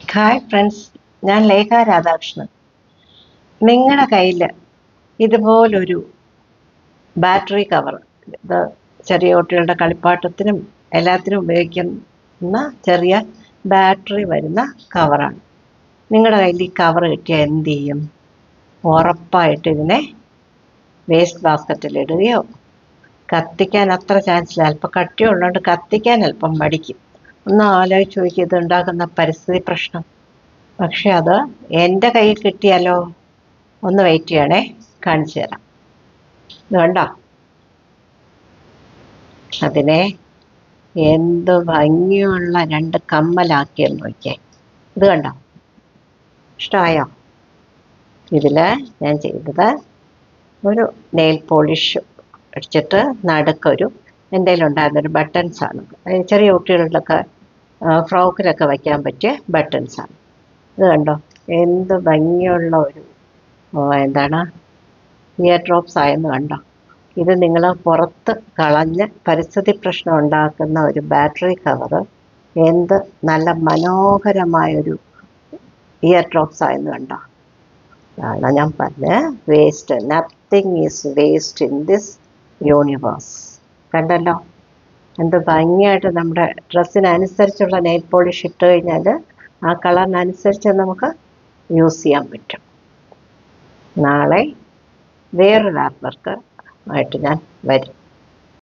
Hi friends ഞാൻ ലേഖ രാധാകൃഷ്ണൻ. നിങ്ങളുടെ കയ്യിൽ ഇതുപോലൊരു ബാറ്ററി കവർ ഇത് ചെറിയ കുട്ടികളുടെ കളിപ്പാട്ടത്തിനും എല്ലാത്തിനും ഉപയോഗിക്കുന്ന ചെറിയ ബാറ്ററി വരുന്ന കവറാണ്. നിങ്ങളുടെ കയ്യിൽ ഈ കവർ കിട്ടിയാൽ എന്ത് ചെയ്യും? ഉറപ്പായിട്ട് ഇതിനെ വേസ്റ്റ് ബാസ്ക്കറ്റിൽ ഇടുകയോ കത്തിക്കാൻ അത്ര ചാൻസ് ഇല്ല അല്പം കട്ടിയുള്ളതുകൊണ്ട് കത്തിക്കാൻ അല്പം മടിക്കും. ഒന്ന് ആലോചിച്ച് നോക്കി ഇത് ഉണ്ടാക്കുന്ന പരിസ്ഥിതി പ്രശ്നം. പക്ഷെ അത് എന്റെ കയ്യിൽ കിട്ടിയാലോ? ഒന്ന് വെയിറ്റ് ചെയ്യണേ കാണിച്ചു തരാം. വേണ്ട അതിനെ എന്ത് ഭംഗിയുള്ള രണ്ട് കമ്മലാക്കിയെന്ന് നോക്കിയേ. ഇത് കണ്ടോ? ഇഷ്ടമായോ? ഇതിൽ ഞാൻ ചെയ്തത് ഒരു നെയിൽ പോളിഷ് അടിച്ചിട്ട് നടുക്കൊരു എന്റെ ഉണ്ടായിരുന്നൊരു ബട്ടൺസാണ് ചെറിയ കുട്ടികളുടെയൊക്കെ ഫ്രോക്കിലൊക്കെ വയ്ക്കാൻ പറ്റിയ ബട്ടൺസാണ് ഇത് കണ്ടോ? എന്ത് ഭംഗിയുള്ള ഒരു എന്താണ്? ഇയർ ഡ്രോപ്സ് ആയെന്ന് കണ്ടോ? ഇത് നിങ്ങൾ പുറത്ത് കളഞ്ഞ് പരിസ്ഥിതി പ്രശ്നം ഉണ്ടാക്കുന്ന ഒരു ബാറ്ററി കവറ് എന്ത് നല്ല മനോഹരമായൊരു ഇയർ ഡ്രോപ്സ് ആയെന്ന് കണ്ടോ? അതാണ് ഞാൻ പറഞ്ഞ waste nothing is waste in this universe കണ്ടല്ലോ? എന്ത് ഭംഗിയായിട്ട് നമ്മുടെ ഡ്രസ്സിനനുസരിച്ചുള്ള നെയിൽ പോളിഷ് ഇട്ട് കഴിഞ്ഞാൽ ആ കളറിനനുസരിച്ച് നമുക്ക് യൂസ് ചെയ്യാൻ പറ്റും. നാളെ വേറൊരു ആർട്ട് വർക്ക് ആയിട്ട് ഞാൻ വരും.